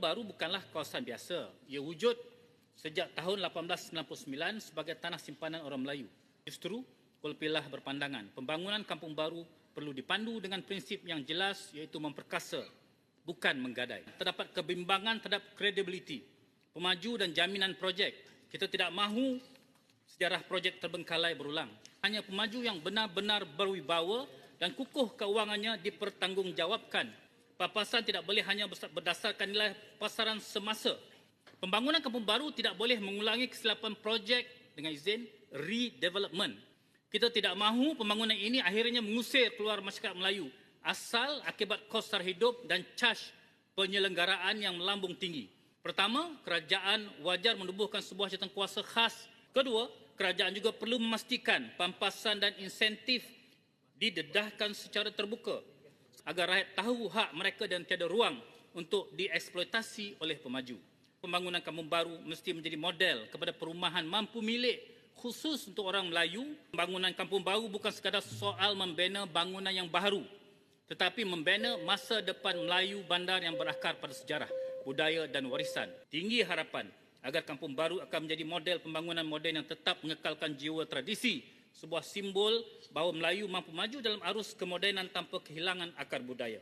Baru bukanlah kawasan biasa. Ia wujud sejak tahun 1899 sebagai tanah simpanan orang Melayu. Justru, Kulpilah berpandangan pembangunan Kampung Baru perlu dipandu dengan prinsip yang jelas iaitu memperkasa, bukan menggadai. Terdapat kebimbangan terhadap kredibiliti, pemaju dan jaminan projek. Kita tidak mahu sejarah projek terbengkalai berulang. Hanya pemaju yang benar-benar berwibawa dan kukuh keuangannya dipertanggungjawabkan papasan tidak boleh hanya berdasarkan nilai pasaran semasa. Pembangunan kampung baru tidak boleh mengulangi kesilapan projek dengan izin redevelopment. Kita tidak mahu pembangunan ini akhirnya mengusir keluar masyarakat Melayu asal akibat kos sara hidup dan caj penyelenggaraan yang melambung tinggi. Pertama, kerajaan wajar menubuhkan sebuah kuasa khas. Kedua, kerajaan juga perlu memastikan pampasan dan insentif didedahkan secara terbuka agar rakyat tahu hak mereka dan tiada ruang untuk dieksploitasi oleh pemaju. Pembangunan kampung baru mesti menjadi model kepada perumahan mampu milik khusus untuk orang Melayu. Pembangunan kampung baru bukan sekadar soal membina bangunan yang baru tetapi membina masa depan Melayu bandar yang berakar pada sejarah, budaya dan warisan. Tinggi harapan agar kampung baru akan menjadi model pembangunan moden yang tetap mengekalkan jiwa tradisi sebuah simbol bahawa Melayu mampu maju dalam arus kemodenan tanpa kehilangan akar budaya.